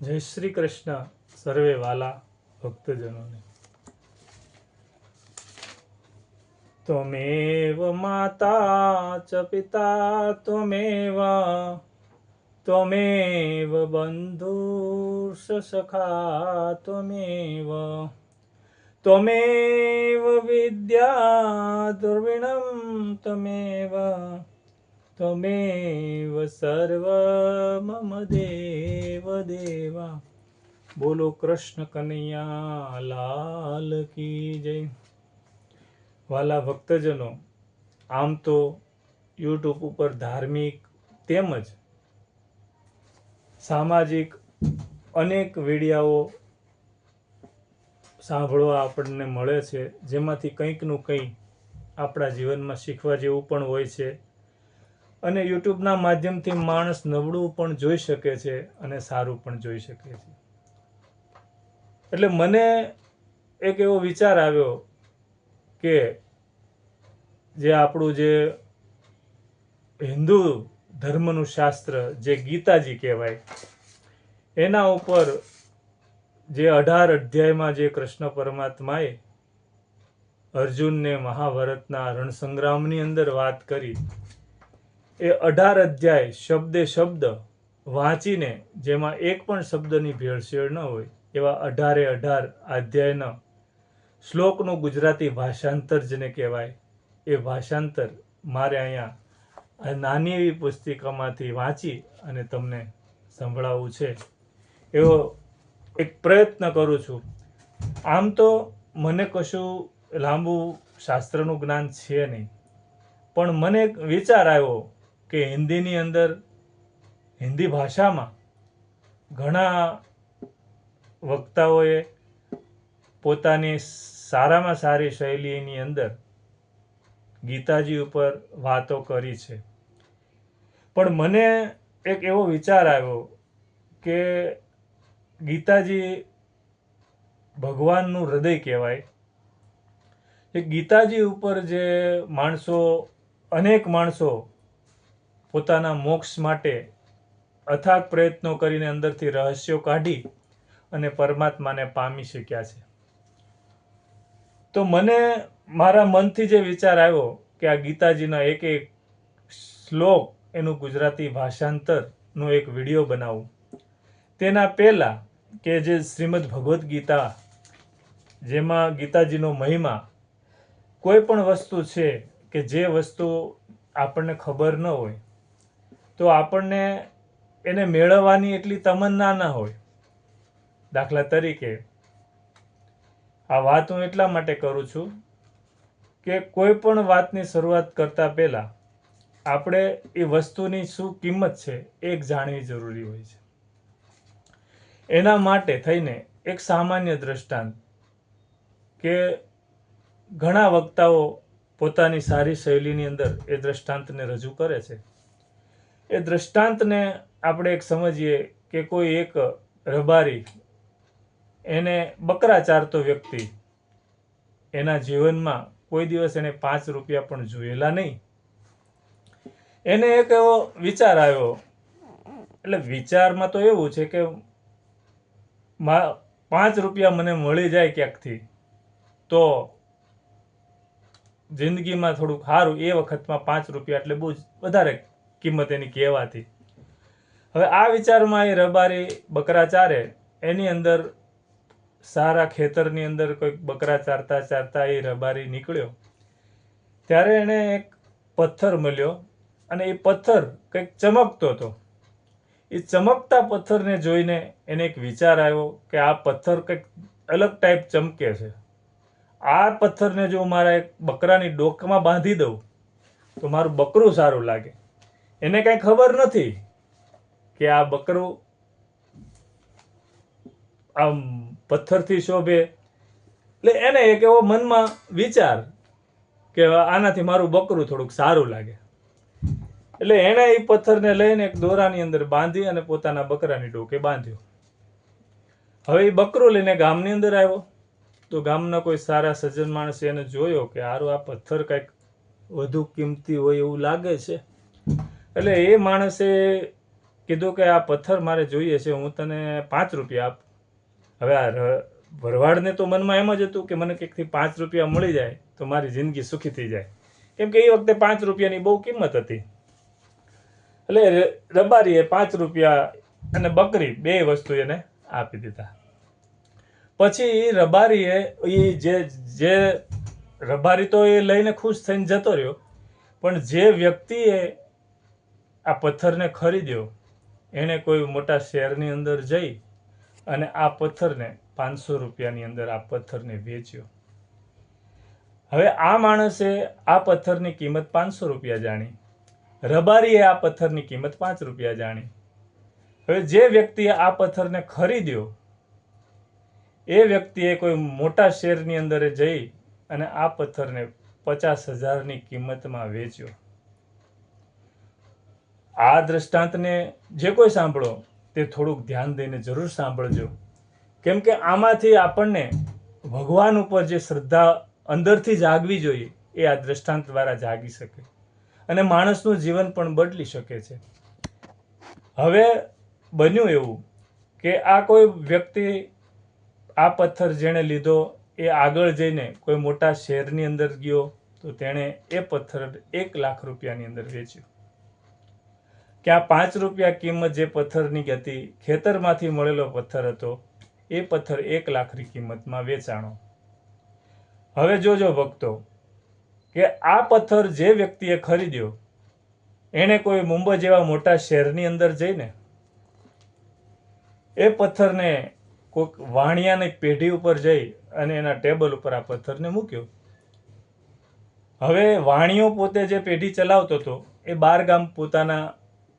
જય શ્રી કૃષ્ણ સર્વે વાલા ભક્તજનોને ત્વમેવ માતા ચ પિતા ત્વમેવ ત્વમેવ બંધુર્ષ સખા ત્વમેવ ત્વમેવ વિદ્યા દુર્વિણમ ત્વમેવ સર્વ મમ દેવ દેવા બોલો કૃષ્ણ કનૈયા લાલ કી જય વાલા ભક્તજનો આમ તો યુટ્યુબ ઉપર ધાર્મિક તેમજ સામાજિક અનેક વિડીયાઓ સાંભળવા આપણને મળે છે, જેમાંથી કંઈકનું કંઈ આપણા જીવનમાં શીખવા જેવું પણ હોય છે. અને યુટ્યુબના માધ્યમથી માણસ નબળું પણ જોઈ શકે છે અને સારું પણ જોઈ શકે છે. એટલે મને એક એવો વિચાર આવ્યો કે જે આપણું જે હિન્દુ ધર્મનું શાસ્ત્ર જે ગીતાજી કહેવાય, એના ઉપર જે અઢાર અધ્યાયમાં જે કૃષ્ણ પરમાત્માએ અર્જુનને મહાભારતના રણસંગ્રામની અંદર વાત કરી એ અઢાર અધ્યાય શબ્દે શબ્દ વાંચીને, જેમાં એક પણ શબ્દની ભેળસેળ ન હોય, એવા અઢારે અઢાર અધ્યાયના શ્લોકનું ગુજરાતી ભાષાંતર જેને કહેવાય, એ ભાષાંતર મારે અહીંયા નાની એવી પુસ્તિકામાંથી વાંચી અને તમને સંભળાવવું છે. એવો એક પ્રયત્ન કરું છું. આમ તો મને કશું લાંબુ શાસ્ત્રનું જ્ઞાન છે નહીં, પણ મને વિચાર આવ્યો કે હિન્દીની અંદર, હિન્દી ભાષામાં ઘણા વક્તાઓએ પોતાની સારામાં સારી શૈલીની અંદર ગીતાજી ઉપર વાતો કરી છે. પણ મને એક એવો વિચાર આવ્યો કે ગીતાજી ભગવાનનું હૃદય કહેવાય. એ ગીતાજી ઉપર જે માણસો, અનેક માણસો પોતાના મોક્ષ માટે અથાગ પ્રયત્નો કરીને અંદરથી રહસ્યો કાઢી અને પરમાત્માને પામી શક્યા છે. તો મને મારા મનથી જે વિચાર આવ્યો કે આ ગીતાજીના એક એક શ્લોક એનું ગુજરાતી ભાષાંતરનો એક વીડિયો બનાવું. તેના પહેલાં કે જે શ્રીમદ ભગવદ્ ગીતા, જેમાં ગીતાજીનો મહિમા, કોઈ પણ વસ્તુ છે કે જે વસ્તુ આપણને ખબર ન હોય તો આપણને એને મેળવવાની એટલી તમન્ના ના હોય. દાખલા તરીકે, આ વાત હું એટલા માટે કરું છું કે કોઈ પણ વાતની શરૂઆત કરતા પહેલા આપણે એ વસ્તુની શું કિંમત છે એ જાણવી જરૂરી હોય છે. એના માટે થઈને એક સામાન્ય દ્રષ્ટાંત કે ઘણા વક્તાઓ પોતાની સારી શૈલીની અંદર એ દ્રષ્ટાંતને રજૂ કરે છે. એ દ્રષ્ટાંતને આપણે એક સમજીએ કે કોઈ એક રબારી એને બકરા ચારતો વ્યક્તિ એના જીવનમાં કોઈ દિવસ એને પાંચ રૂપિયા પણ જોયેલા નહીં. એને એક એવો વિચાર આવ્યો. એટલે વિચારમાં તો એવું છે કે પાંચ રૂપિયા મને મળી જાય ક્યાંકથી, તો જિંદગીમાં થોડુંક સારું એ વખતમાં પાંચ રૂપિયા એટલે બહુ વધારે કિંમત એની કહેવાતી. હવે આ વિચારમાં એ રબારી બકરા ચારે, એની અંદર સારા ખેતરની અંદર કોઈક બકરા ચારતા ચારતા એ રબારી નીકળ્યો. ત્યારે એણે એક પથ્થર મળ્યો અને એ પથ્થર કંઈક ચમકતો હતો. એ ચમકતા પથ્થરને જોઈને એને એક વિચાર આવ્યો કે આ પથ્થર કંઈક અલગ ટાઈપ ચમકે છે. આ પથ્થરને જો મારા એક બકરાની ડોકમાં બાંધી દઉં તો મારું બકરું સારું લાગે. એને કાંઈ ખબર નથી કે આ બકરું આમ પથ્થરથી શોભે. એટલે એને એક એવો મનમાં વિચાર કે આનાથી મારું બકરું થોડુંક સારું લાગે. એટલે એણે એ પથ્થરને લઈને એક દોરાની અંદર બાંધી અને પોતાના બકરાની ડોકે બાંધ્યો. હવે એ બકરું લઈને ગામની અંદર આવ્યો. તો ગામના કોઈ સારા સજ્જન માણસે એને જોયો કે હારું આ પથ્થર કંઈક વધુ કિંમતી હોય એવું લાગે છે. એટલે એ માણસે કીધું કે આ પથ્થર મારે જોઈએ છે, હું તને પાંચ રૂપિયા આપ. હવે આ ભરવાડને તો મનમાં એમ જ હતું કે મને કંઈકથી પાંચ રૂપિયા મળી જાય તો મારી જિંદગી સુખી થઈ જાય. કેમ કે એ વખતે પાંચ રૂપિયાની બહુ કિંમત હતી. એટલે રબારીએ પાંચ રૂપિયા અને બકરી બે વસ્તુ એને આપી દીધા. પછી એ રબારીએ એ જે જે રબારી તો એ લઈને ખુશ થઈને જતો રહ્યો, પણ જે વ્યક્તિએ આ પથ્થરને ખરીદ્યો એણે કોઈ મોટા શહેરની અંદર જઈ અને આ પથ્થરને પાંચસો રૂપિયાની અંદર આ પથ્થરને વેચ્યો. હવે આ માણસે આ પથ્થરની કિંમત પાંચસો રૂપિયા જાણી. રબારીએ આ પથ્થરની કિંમત પાંચ રૂપિયા જાણી. હવે જે વ્યક્તિએ આ પથ્થરને ખરીદ્યો એ વ્યક્તિએ કોઈ મોટા શેરની અંદર જઈ અને આ પથ્થરને પચાસ હજારની કિંમતમાં વેચ્યો. આ દ્રષ્ટાંતને જે કોઈ સાંભળો, તે થોડુંક ધ્યાન દઈને જરૂર સાંભળજો. કેમ કે આમાંથી આપણને ભગવાન ઉપર જે શ્રદ્ધા અંદરથી જાગવી જોઈએ, એ આ દ્રષ્ટાંત દ્વારા જાગી શકે. અને માણસનું જીવન પણ બદલી શકે છે. હવે બન્યું એવું કે આ કોઈ વ્યક્તિ આ પથ્થર જેણે લીધો, એ આગળ જઈને કોઈ મોટા શહેરની અંદર ગયો, તો તેણે એ પથ્થર એક લાખ રૂપિયાની અંદર વેચ્યો. કે આ પાંચ રૂપિયા કિંમત જે પથ્થરની હતી, ખેતરમાંથી મળેલો પથ્થર હતો, એ પથ્થર એક લાખની કિંમતમાં વેચાણો. હવે જોજો ભક્તો, કે આ પથ્થર જે વ્યક્તિએ ખરીદ્યો એણે કોઈ મુંબઈ જેવા મોટા શહેરની અંદર જઈને, એ પથ્થરને કોઈક વાણિયાની પેઢી ઉપર જઈ અને એના ટેબલ ઉપર આ પથ્થરને મૂક્યો. હવે વાણિયો પોતે જે પેઢી ચલાવતો હતો, એ બાર ગામ પોતાના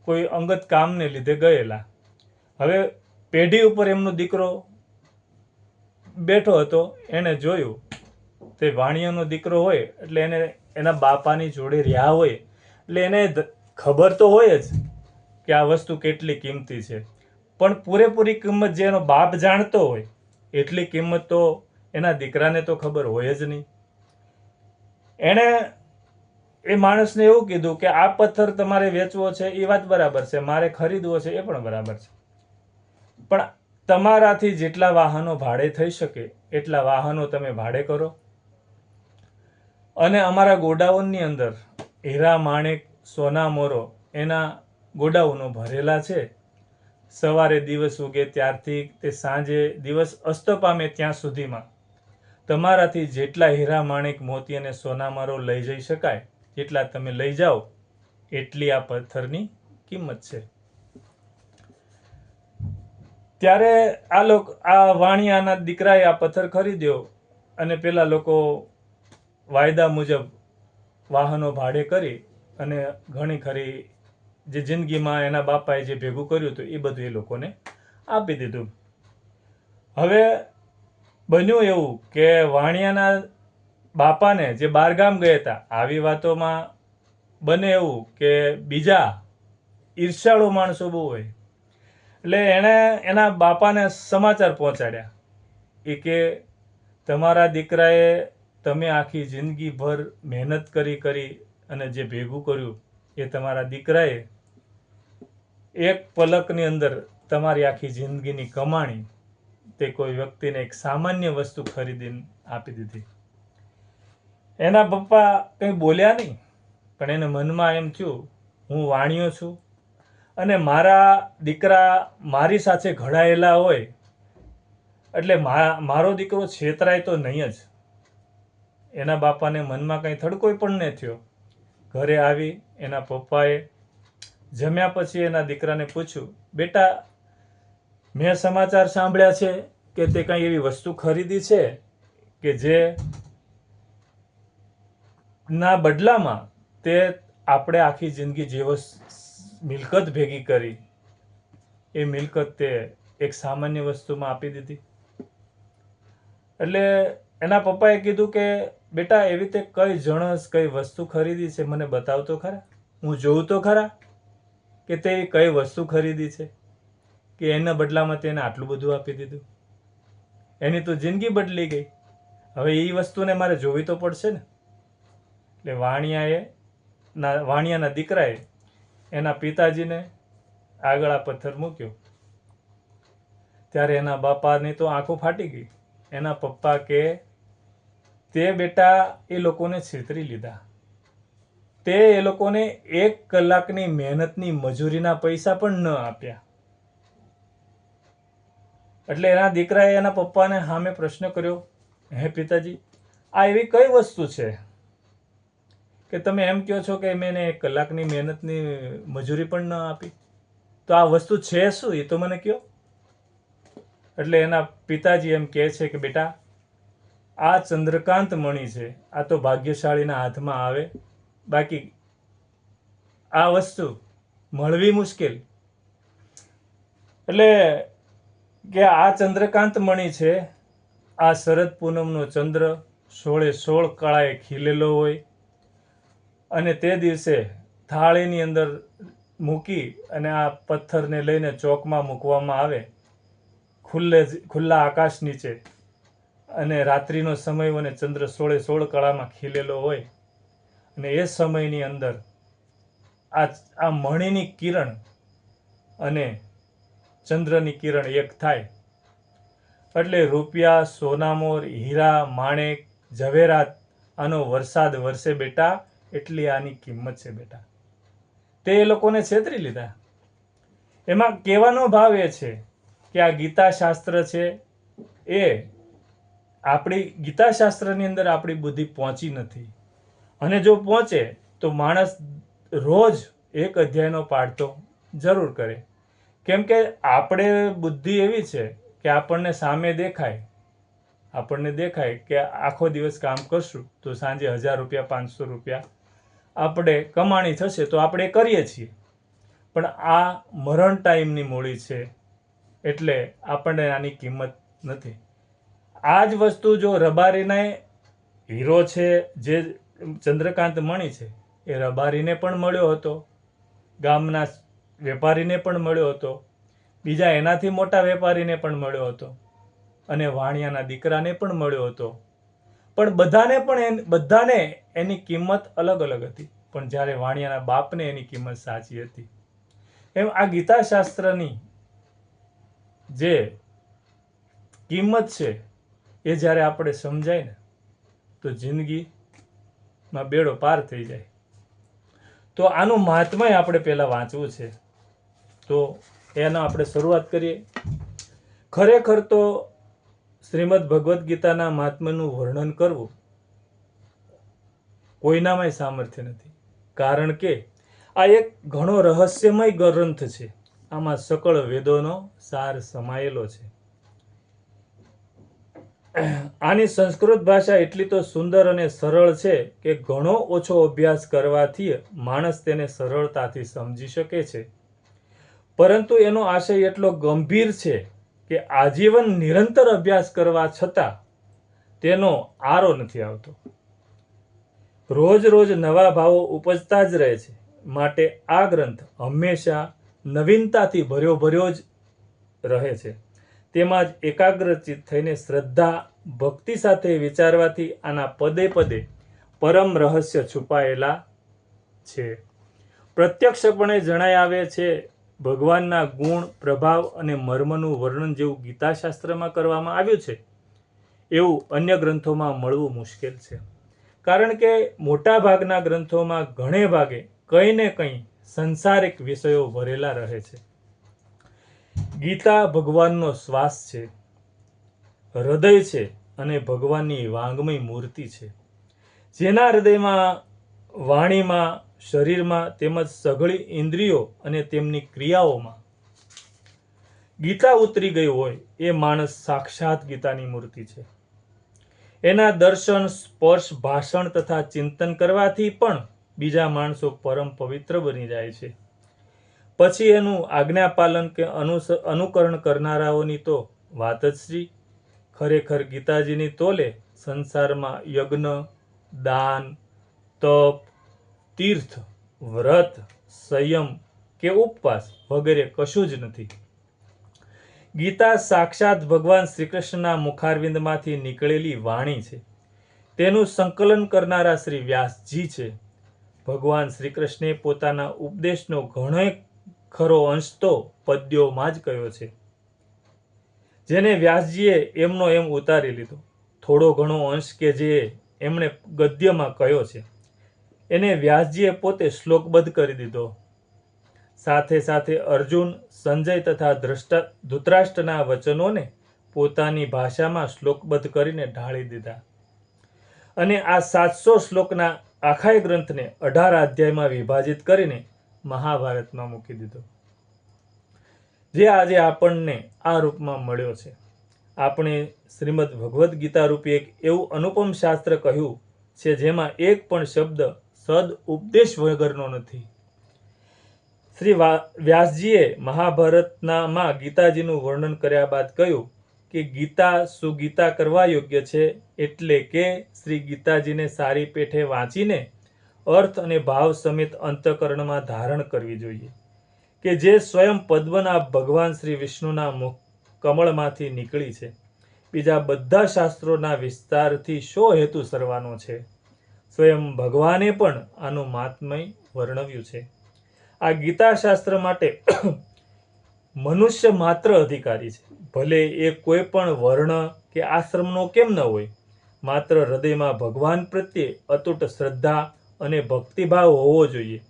કોઈ અંગત કામને લીધે ગયેલા. હવે પેઢી ઉપર એમનો દીકરો બેઠો હતો, એણે જોયું તે વાણિયાનો દીકરો હોય, એટલે એને એના બાપાની જોડે રહ્યા હોય, એટલે એને ખબર તો હોય જ કે આ વસ્તુ કેટલી કિંમતી છે. પણ પૂરેપૂરી કિંમત જે એનો બાપ જાણતો હોય, એટલી કિંમત તો એના દીકરાને તો ખબર હોય જ નહીં. એણે એ માણસને એવું કીધું કે આ પથ્થર તમારે વેચવો છે, એ વાત બરાબર છે. મારે ખરીદવો છે, એ પણ બરાબર છે. પણ તમારાથી જેટલા વાહનો ભાડે થઈ શકે, એટલા વાહનો તમે ભાડે કરો. અને અમારા ગોડાઉનની અંદર હીરા, માણેક, સોના, મોરો એના ગોડાઉનો ભરેલા છે. સવારે દિવસ ઉગે ત્યારથી તે સાંજે દિવસ અસ્ત પામે ત્યાં સુધીમાં. તમારાથી જેટલા હીરા, માણેક, મોતી અને સોનામારો લઈ જઈ શકાય જેટલા તમે લઈ જાઓ એટલી આ પથ્થરની કિંમત છે. ત્યારે આ લોકો આ વાણિયાના દીકરાએ આ પથ્થર ખરીદ્યો અને પેલા લોકો વાયદા મુજબ વાહનો ભાડે કરી અને ઘણી ખરી જે જિંદગીમાં એના બાપાએ જે ભેગું કર્યું હતું એ બધું એ લોકોને આપી દીધું. હવે બન્યું એવું કે વાણિયાના બાપાને જે બારગામ ગયા હતા, આવી વાતોમાં બને એવું કે બીજા ઈર્ષાળુ માણસો બહુ હોય. એટલે એણે એના બાપાને સમાચાર પહોંચાડ્યા. એ કે, તમારા દીકરાએ તમે આખી જિંદગીભર મહેનત કરી કરી અને જે ભેગું કર્યું એ તમારા દીકરાએ એક પલકની અંદર તમારી આખી જિંદગીની કમાણી તે કોઈ વ્યક્તિને એક સામાન્ય વસ્તુ ખરીદીને આપી દીધી. એના પપ્પા કંઈ બોલ્યા નહીં. પણ એને મનમાં એમ થયું, હું વાણિયો છું અને મારા દીકરા મારી સાથે ઘડાયેલા હોય એટલે મારો દીકરો છેતરાય તો નહીં જ. એના બાપાને મનમાં કંઈ થડકોય પણ નહીં થયો. ઘરે આવી એના પપ્પાએ જમ્યા પછી એના દીકરાને પૂછ્યું, બેટા, મેં સમાચાર સાંભળ્યા છે કે તે કંઈ એવી વસ્તુ ખરીદી છે કે જે ના બદલામાં તે આપણે આખી જિંદગી જેવો મિલકત ભેગી કરી. એ મિલકત તે એક સામાન્ય વસ્તુમાં આપી દીધી. એટલે એના પપ્પાએ કીધું કે, બેટા, એવી રીતે કઈ જણસ, કઈ વસ્તુ ખરીદી છે, મને બતાવતો ખરા. હું જોઉં તો ખરા કે તે કઈ વસ્તુ ખરીદી છે, કે એના બદલામાં તેને આટલું બધું આપી દીધું. એની તો જિંદગી બદલી ગઈ. હવે એ વસ્તુને મારે જોવી તો પડશે ને. એટલે વાણિયાએ વાણિયાના દીકરાએ એના પિતાજીને આગળ આ પથ્થર મૂક્યો. ત્યારે એના બાપાની તો આંખો ફાટી ગઈ. એના પપ્પા કે તે બેટા એ લોકોને છેતરી લીધા. તે એ લોકોને એક કલાકની મહેનતની મજૂરીના પૈસા પણ ન આપ્યા. એટલે એના દીકરાએ એના પપ્પાને સામે પ્રશ્ન કર્યો, હે પિતાજી, આ એવી કઈ વસ્તુ છે? કે તમે એમ કહો છો કે મેં એક કલાકની મહેનતની મજૂરી પણ ન આપી. તો આ વસ્તુ છે શું? એ તો મને કહો. એટલે એના પિતાજી એમ કહે છે કે બેટા, આ ચંદ્રકાંત મણી છે, આ તો ભાગ્યશાળીના હાથમાં આવે. બાકી આ વસ્તુ મળવી મુશ્કેલ. એટલે કે આ ચંદ્રકાંત મણી છે, આ શરદ પૂનમનો ચંદ્ર સોળે સોળ કળાએ ખીલેલો હોય અને તે દિવસે થાળીની અંદર મૂકી અને આ પથ્થરને લઈને ચોકમાં મૂકવામાં આવે, ખુલ્લે ખુલ્લા આકાશ નીચે. અને રાત્રિનો સમય અને ચંદ્ર સોળે સોળ કળામાં ખીલેલો હોય. અને એ સમયની અંદર આ આ મણીની કિરણ અને ચંદ્રની કિરણ એક થાય. એટલે રૂપિયા, સોનામોર, હીરા, માણેક, ઝવેરાત આનો વરસાદ વરસે બેટા. એટલી આની કિંમત છે બેટા. તે એ લોકોને છેતરી લીધા. એમાં કહેવાનો ભાવ એ છે કે આ ગીતા શાસ્ત્ર છે એ આપણી ગીતા શાસ્ત્રની અંદર આપણી બુદ્ધિ પહોંચી નથી. અને જો પહોંચે તો માણસ રોજ એક અધ્યાયનો પાઠ તો જરૂર કરે. કેમ કે આપણે બુદ્ધિ એવી છે કે આપણને સામે દેખાય. આપણને દેખાય કે આખો દિવસ કામ કરશું તો સાંજે હજાર રૂપિયા, પાંચસો રૂપિયા આપણે કમાણી થશે તો આપણે કરીએ છીએ. પણ આ મરણ ટાઈમની મૂડી છે એટલે આપણને આની કિંમત નથી. આ જ વસ્તુ જો રબારીને હીરો છે, જે ચંદ્રકાંત મણી છે, એ રબારીને પણ મળ્યો હતો. ગામના વેપારીને પણ મળ્યો હતો. બીજા એનાથી મોટા વેપારીને પણ મળ્યો હતો. અને વાણિયાના દીકરાને પણ મળ્યો હતો. પણ બધાને પણ બધાને એની કિંમત અલગ અલગ હતી. પણ જ્યારે વાણિયાના બાપને એની કિંમત સાચી હતી. એમ આ ગીતા શાસ્ત્રની જે કિંમત છે, એ જ્યારે આપણે સમજાય ને, તો જિંદગીમાં બેડો પાર થઈ જાય. તો આનું મહાત્મય આપણે પહેલાં વાંચવું છે. તો એનો આપણે શરૂઆત કરીએ. ખરેખર તો શ્રીમદ ભગવદ્ ગીતાના મહાત્માનું વર્ણન કરવું કોઈનામાંય સામર્થ્ય નથી. કારણ કે આ એક ઘણો રહસ્યમય ગ્રંથ છે. આમાં સકળ વેદોનો સાર સમાયેલો છે. આની સંસ્કૃત ભાષા એટલી તો સુંદર અને સરળ છે કે ઘણો ઓછો અભ્યાસ કરવાથી માણસ તેને સરળતાથી સમજી શકે છે. પરંતુ એનો આશય એટલો ગંભીર છે કે આજીવન નિરંતર અભ્યાસ કરવા છતાં તેનો આરો નથી આવતો. રોજ રોજ નવા ભાવો ઉપજતા જ રહે છે. માટે આ ગ્રંથ હંમેશા નવીનતાથી ભર્યો ભર્યો જ રહે છે. તેમાં જ એકાગ્રચિત થઈને શ્રદ્ધા, ભક્તિ સાથે વિચારવાથી આના પદે પદે પરમ રહસ્ય છુપાયેલા છે. પ્રત્યક્ષપણે જણાઈ આવે છે, ભગવાનના ગુણ, પ્રભાવ અને મર્મનું વર્ણન જેવું ગીતાશાસ્ત્રમાં કરવામાં આવ્યું છે. એવું અન્ય ગ્રંથોમાં મળવું મુશ્કેલ છે. કારણ કે મોટાભાગના ગ્રંથોમાં ઘણે ભાગે કંઈ ને કંઈ સંસારિક વિષયો ભરેલા રહે છે. ગીતા ભગવાનનો શ્વાસ છે, હૃદય છે અને ભગવાનની વાંગમય મૂર્તિ છે. જેના હૃદયમાં, વાણીમાં, શરીરમાં તેમજ સઘળી ઇન્દ્રિયો અને તેમની ક્રિયાઓમાં ગીતા ઉતરી ગઈ હોય એ માણસ સાક્ષાત ગીતાની મૂર્તિ છે. એના દર્શન, સ્પર્શ, ભાષણ તથા ચિંતન કરવાથી પણ બીજા માણસો પરમ પવિત્ર બની જાય છે. પછી એનું આજ્ઞાપાલન કે અનુકરણ કરનારાઓની તો વાત જ શ્રી. ખરેખર ગીતાજીની તોલે સંસારમાં યજ્ઞ, દાન, તપ, તીર્થ, વ્રત, સંયમ કે ઉપવાસ વગેરે કશું જ નથી. ગીતા સાક્ષાત ભગવાન શ્રીકૃષ્ણના મુખારવિંદમાંથી નીકળેલી વાણી છે. તેનું સંકલન કરનારા શ્રી વ્યાસજી છે. ભગવાન શ્રીકૃષ્ણે પોતાના ઉપદેશનો ઘણો ખરો અંશ તો પદ્યોમાં જ કયો છે. જેને વ્યાસજીએ એમનો એમ ઉતારી લીધો. થોડો ઘણો અંશ કે જે એમણે ગદ્યમાં કયો છે. એને વ્યાસજીએ પોતે શ્લોકબદ્ધ કરી દીધો. સાથે સાથે અર્જુન, સંજય તથા દ્રષ્ટા ધૃતરાષ્ટ્રના વચનોને પોતાની ભાષામાં શ્લોકબદ્ધ કરીને ઢાળી દીધા. અને આ સાતસો શ્લોકના આખાય ગ્રંથને અઢાર અધ્યાયમાં વિભાજિત કરીને મહાભારતમાં મૂકી દીધો. જે આજે આપણને આ રૂપમાં મળ્યો છે. આપણે શ્રીમદ ભગવદ્ ગીતા રૂપી એક એવું અનુપમ શાસ્ત્ર કહ્યું છે જેમાં એક પણ શબ્દ સદ ઉપદેશ વગરનો નથી. શ્રી વ્યાસજીએ મહાભારતનામાં ગીતાજીનું વર્ણન કર્યા બાદ કહ્યું કે ગીતા સુગીતા કરવા યોગ્ય છે એટલે કે શ્રી ગીતાજીને સારી પેઠે વાંચીને અર્થ અને ભાવ સમેત અંતકરણમાં ધારણ કરવી જોઈએ. કે જે સ્વયં પદ્મના ભગવાન શ્રી વિષ્ણુના મુખ કમળમાંથી નીકળી છે. બીજા બધા શાસ્ત્રોના વિસ્તારથી શો હેતુ સરવાનો છે? સ્વયં ભગવાને પણ આનું મહાત્મય વર્ણવ્યું છે. આ ગીતાશાસ્ત્ર માટે મનુષ્ય માત્ર અધિકારી છે. ભલે એ કોઈ પણ વર્ણ કે આશ્રમનો કેમ ન હોય, માત્ર હૃદયમાં ભગવાન પ્રત્યે અતૂટ શ્રદ્ધા અને ભક્તિભાવ હોવો જોઈએ.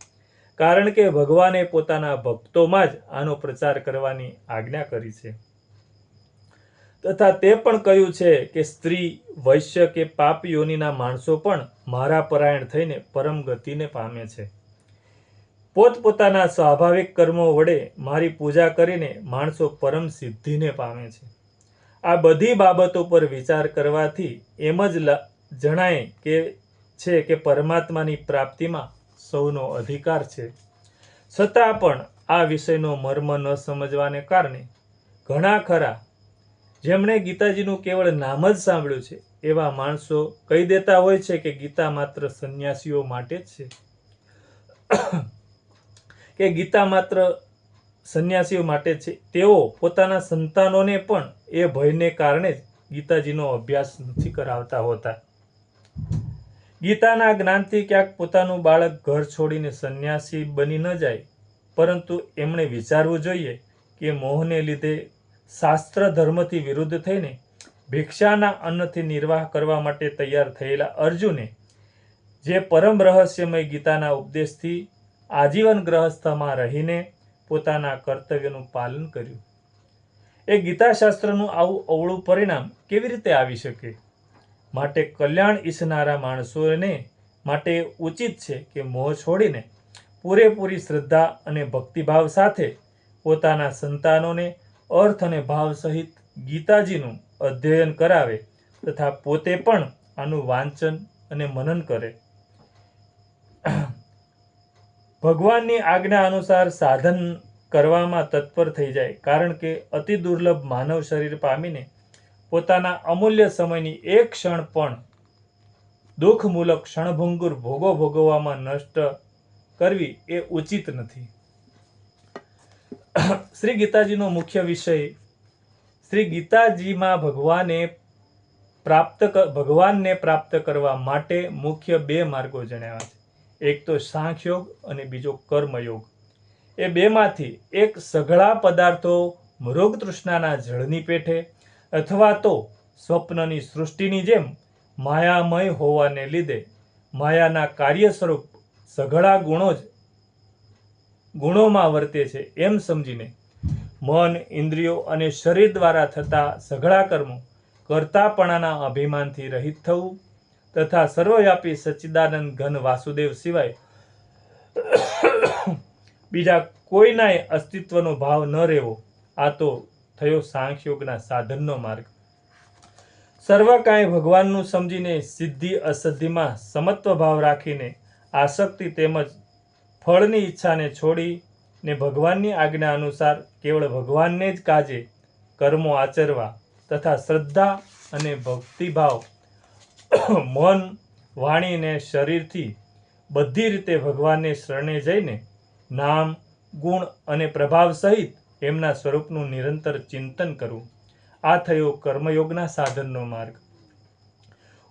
કારણ કે ભગવાને પોતાના ભક્તોમાં જ આનો પ્રચાર કરવાની આજ્ઞા કરી છે. તથા તે પણ કહ્યું છે કે સ્ત્રી, વૈશ્ય કે પાપ યોનિના માણસો પણ મારા પરાયણ થઈને પરમ ગતિને પામે છે. પોતપોતાના સ્વાભાવિક કર્મો વડે મારી પૂજા કરીને માણસો પરમ સિદ્ધિને પામે છે. આ બધી બાબતો પર વિચાર કરવાથી એમ જ જણાય કે, છે કે પરમાત્માની પ્રાપ્તિમાં સૌનો અધિકાર છે. છતાં પણ આ વિષયનો મર્મ ન સમજવાને કારણે ઘણા ખરા, જેમણે ગીતાજીનું કેવળ નામ જ સાંભળ્યું છે, એવા માણસો કહી દેતા હોય છે કે ગીતા માત્ર સંન્યાસીઓ માટે જ છે. કે ગીતા માત્ર સંન્યાસીઓ માટે છે. તેઓ પોતાના સંતાનોને પણ એ ભયને કારણે જ ગીતાજીનો અભ્યાસ નથી કરાવતા હોતા. ગીતાના જ્ઞાનથી ક્યાંક પોતાનું બાળક ઘર છોડીને સંન્યાસી બની ન જાય, પરંતુ એમણે વિચારવું જોઈએ કે મોહને લીધે શાસ્ત્ર ધર્મથી વિરુદ્ધ થઈને ભિક્ષાના અન્નથી નિર્વાહ કરવા માટે તૈયાર થયેલા અર્જુને, જે પરમ રહસ્યમય ગીતાના ઉપદેશથી આજીવન ગ્રહસ્થમાં રહીને પોતાના કર્તવ્યનું પાલન કર્યું. એ ગીતાશાસ્ત્રનું આવું અવળું પરિણામ કેવી રીતે આવી શકે? માટે કલ્યાણ ઈચ્છનારા માણસોને માટે ઉચિત છે કે મોહ છોડીને પૂરેપૂરી શ્રદ્ધા અને ભક્તિભાવ સાથે પોતાના સંતાનોને અર્થ અને ભાવ સહિત ગીતાજીનું અધ્યયન કરાવે તથા પોતે પણ આનું વાંચન અને મનન કરે. ભગવાનની આજ્ઞા અનુસાર સાધન કરવામાં તત્પર થઈ જાય, કારણ કે અતિ દુર્લભ માનવ શરીર પામીને પોતાના અમૂલ્ય સમયની એક ક્ષણ પણ દુઃખમૂલક ક્ષણભંગુર ભોગો ભોગવવામાં નષ્ટ કરવી એ ઉચિત નથી. શ્રી ગીતાજીનો મુખ્ય વિષય શ્રી ગીતાજીમાં ભગવાને પ્રાપ્ત ભગવાનને પ્રાપ્ત કરવા માટે મુખ્ય બે માર્ગો જણાવ્યા છે. એક તો સાંખયોગ અને બીજો કર્મયોગ. એ બેમાંથી એક સઘળા પદાર્થો મૃગ તૃષ્ણાના જળની પેઠે અથવા તો સ્વપ્નની સૃષ્ટિની જેમ માયામય હોવાને લીધે માયાના કાર્ય સ્વરૂપ સઘળા ગુણો જ ગુણોમાં વર્તે છે એમ સમજીને મન, ઇન્દ્રિયો અને શરીર દ્વારા થતા સઘળા કર્મો કરતાપણાના અભિમાનથી રહિત થવું તથા સર્વવ્યાપી સચ્ચિદાનંદ ઘન વાસુદેવ સિવાય બીજા કોઈનાય અસ્તિત્વનો ભાવ ન રહેવો. આ તો થયો સાંખ્યોગના સાધનનો માર્ગ. સર્વ કાંઈ ભગવાનનું સમજીને સિદ્ધિ અસિદ્ધિમાં સમત્વ ભાવ રાખીને આસક્તિ તેમજ ફળની ઈચ્છાને છોડી ને ભગવાનની આજ્ઞા અનુસાર કેવળ ભગવાનને જ કાજે કર્મો આચરવા તથા શ્રદ્ધા અને ભક્તિભાવ મન, વાણી ને શરીરથી બધી રીતે ભગવાનને શરણે જઈને નામ, ગુણ અને પ્રભાવ સહિત એમના સ્વરૂપનું નિરંતર ચિંતન કરવું આ થયો કર્મયોગના સાધનનો માર્ગ.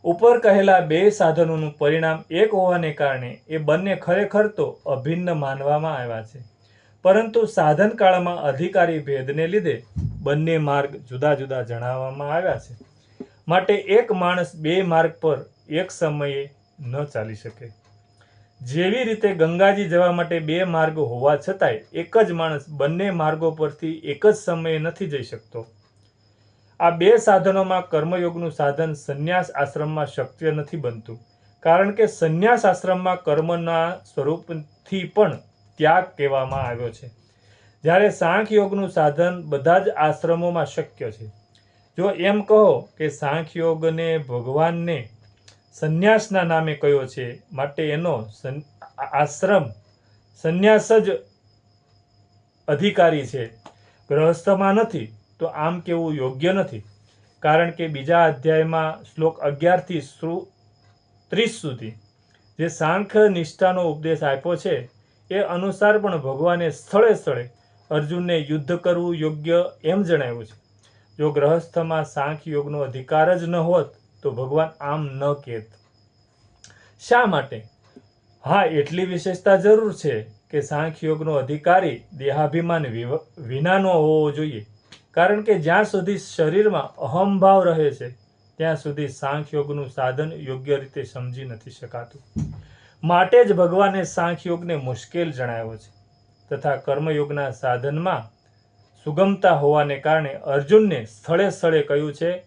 ઉપર કહેલા બે સાધનોનું પરિણામ એક હોવાને કારણે એ બંને ખરેખર તો અભિન્ન માનવામાં આવ્યા છે. પરંતુ સાધન કાળમાં અધિકારી ભેદને લીધે બંને માર્ગ જુદા જુદા જણાવવામાં આવ્યા છે. માટે એક માણસ બે માર્ગ પર એક સમયે ન ચાલી શકે. જેવી રીતે ગંગાજી જવા માટે બે માર્ગ હોવા છતાંય એક જ માણસ બંને માર્ગો પરથી એક જ સમયે નથી જઈ શકતો. આ બે સાધનોમાં કર્મયોગનું સાધન સંન્યાસ આશ્રમમાં શક્ય નથી બનતું. કારણ કે સંન્યાસ આશ્રમમાં કર્મના સ્વરૂપથી પણ ત્યાગ કહેવામાં આવ્યો છે. જ્યારે સાંખ યોગનું સાધન બધા જ આશ્રમોમાં શક્ય છે. જો એમ કહો કે સાંખ યોગને ભગવાનને સંન્યાસના નામે કયો છે, માટે એનો આશ્રમ સંન્યાસ જ અધિકારી છે. ગ્રહસ્થમાં નથી, તો આમ કેવું યોગ્ય નથી? કારણ કે બીજા અધ્યાયમાં શ્લોક અગિયારથી ત્રીસ સુધી જે સાંખ નિષ્ઠાનો ઉપદેશ આપ્યો છે, એ અનુસાર પણ ભગવાને સ્થળે સ્થળે અર્જુનને યુદ્ધ કરવું યોગ્ય એમ જણાવ્યું છે. જો ગ્રહસ્થમાં સાંખ યોગનો અધિકાર જ ન હોત, તો ભગવાન આમ ન કહેત શા માટે? હા, એટલી વિશેષતા જરૂર છે કે સાંખ યોગનો અધિકારી દેહાભિમાન વિનાનો હોવો જોઈએ. કારણ કે જ્યાં સુધી શરીરમાં અહમભાવ રહે છે, ત્યાં સુધી સાંખ યોગનું સાધન યોગ્ય રીતે સમજી નથી શકાતું. માટે જ ભગવાને સાંખ યોગને મુશ્કેલ જણાવ્યો છે. તથા કર્મયોગના સાધનમાં સુગમતા હોવાને કારણે અર્જુનને સ્થળે સ્થળે કહ્યું છે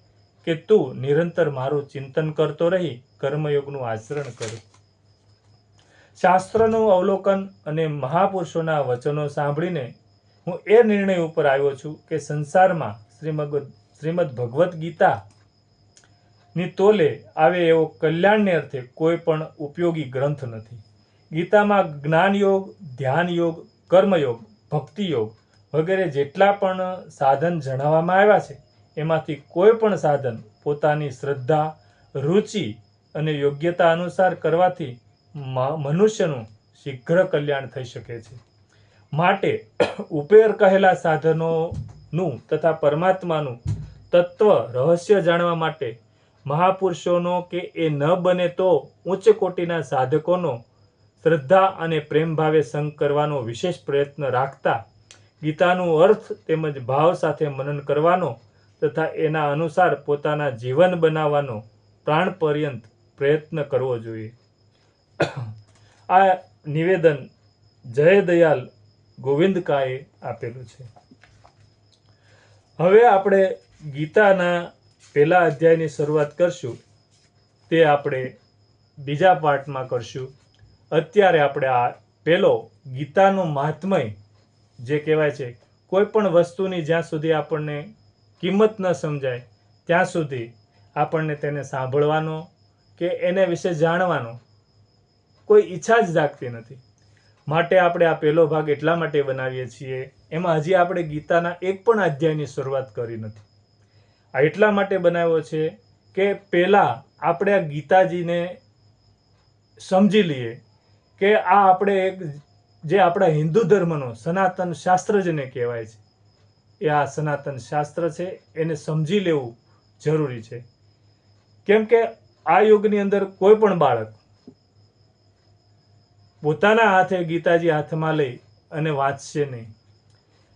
કે તું નિરંતર મારું ચિંતન કરતો રહી, કર્મયોગનું આચરણ કર. શાસ્ત્રનું અવલોકન અને મહાપુરુષોના વચનો સાંભળીને હું એ નિર્ણય ઉપર આવ્યો છું કે સંસારમાં શ્રીમદ શ્રીમદ ભગવદ્ ગીતા ની તોલે આવે એવો કલ્યાણને અર્થે કોઈ પણ ઉપયોગી ગ્રંથ નથી. ગીતામાં જ્ઞાન યોગ ધ્યાન યોગ કર્મયોગ ભક્તિ યોગ વગેરે જેટલા પણ સાધન જણાવવામાં આવ્યા છે, એમાંથી કોઈ પણ સાધન પોતાની શ્રદ્ધા, રુચિ અને યોગ્યતા અનુસાર કરવાથી મનુષ્યનું શીઘ્ર કલ્યાણ થઈ શકે છે. માટે ઉપેર કહેલા સાધનોનું તથા પરમાત્માનું તત્વ રહસ્ય જાણવા માટે મહાપુરુષોનો કે એ ન બને તો ઉચ્ચ કોટીના સાધકોનો શ્રદ્ધા અને પ્રેમ ભાવે સંગ કરવાનો વિશેષ પ્રયત્ન રાખતા ગીતાનું અર્થ તેમજ ભાવ સાથે મનન કરવાનો તથા એના અનુસાર પોતાના જીવન બનાવવાનો પ્રાણ પર્યંત પ્રયત્ન કરવો જોઈએ. આ નિવેદન જય દયાલ ગોવિંદકાએ આપેલું છે. હવે આપણે ગીતાના પહેલા અધ્યાયની શરૂઆત કરશું. તે આપણે બીજા પાર્ટમાં કરશું. અત્યારે આપણે આ પહેલો ગીતાનું મહાત્મય જે કહેવાય છે કોઈ પણ વસ્તુની જ્યાં સુધી આપણને કિંમત ન સમજાય, ત્યાં સુધી આપણને તેને સાંભળવાનો કે એને વિશે જાણવાનો કોઈ ઈચ્છા જ જાગતી નથી. માટે આપણે આ પહેલો ભાગ એટલા માટે બનાવીએ છીએ, એમાં હજી આપણે ગીતાના એક પણ અધ્યાયની શરૂઆત કરી નથી. આ એટલા માટે બનાવ્યો છે કે પહેલાં આપણે આ ગીતાજીને સમજી લઈએ કે આ આપણે એક જે આપણા હિન્દુ ધર્મનો સનાતન શાસ્ત્ર જેને કહેવાય છે, એ આ સનાતન શાસ્ત્ર છે, એને સમજી લેવું જરૂરી છે. કેમ કે આ યુગની અંદર કોઈ પણ બાળક પોતાના હાથે ગીતાજી હાથમાં લઈ અને વાંચશે નહીં.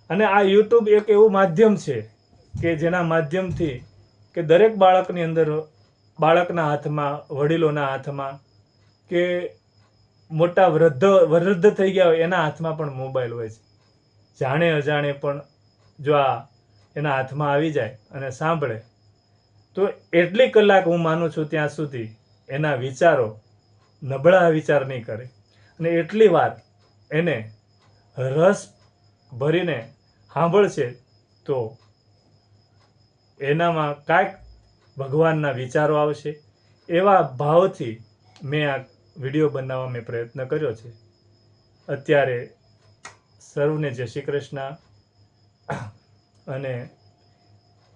અને આ યુટ્યુબ એક એવું માધ્યમ છે કે જેના માધ્યમથી કે દરેક બાળકની અંદર બાળકના હાથમાં, વડીલોના હાથમાં કે મોટા વૃદ્ધ વૃદ્ધ થઈ ગયા હોય, એના હાથમાં પણ મોબાઈલ હોય છે. જાણે અજાણે પણ જો આ એના હાથમાં આવી જાય અને સાંભળે, તો એટલી કલાક હું માનું છું ત્યાં સુધી એના વિચારો નબળા વિચાર નહીં કરે. અને એટલી વાર એને રસ ભરીને સાંભળશે તો એનામાં કાંઈક ભગવાનના વિચારો આવશે. એવા ભાવથી મેં આ વીડિયો બનાવવા મેં પ્રયત્ન કર્યો છે. અત્યારે સર્વને જય શ્રી કૃષ્ણ અને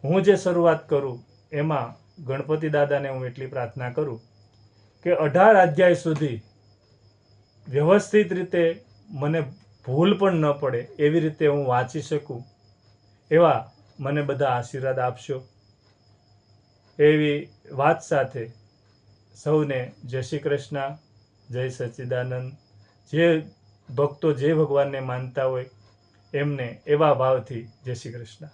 હું જે શરૂઆત કરું એમાં ગણપતિ દાદાને હું એટલી પ્રાર્થના કરું કે અઢાર અધ્યાય સુધી વ્યવસ્થિત રીતે મને ભૂલ પણ ન પડે એવી રીતે હું વાંચી શકું એવા મને બધા આશીર્વાદ આપશો. એવી વાત સાથે સૌને જય શ્રી કૃષ્ણ. જય સચ્ચિદાનંદ જે ભક્તો જે ભગવાનને માનતા હોય એમને એવા ભાવથી જય શ્રી કૃષ્ણ.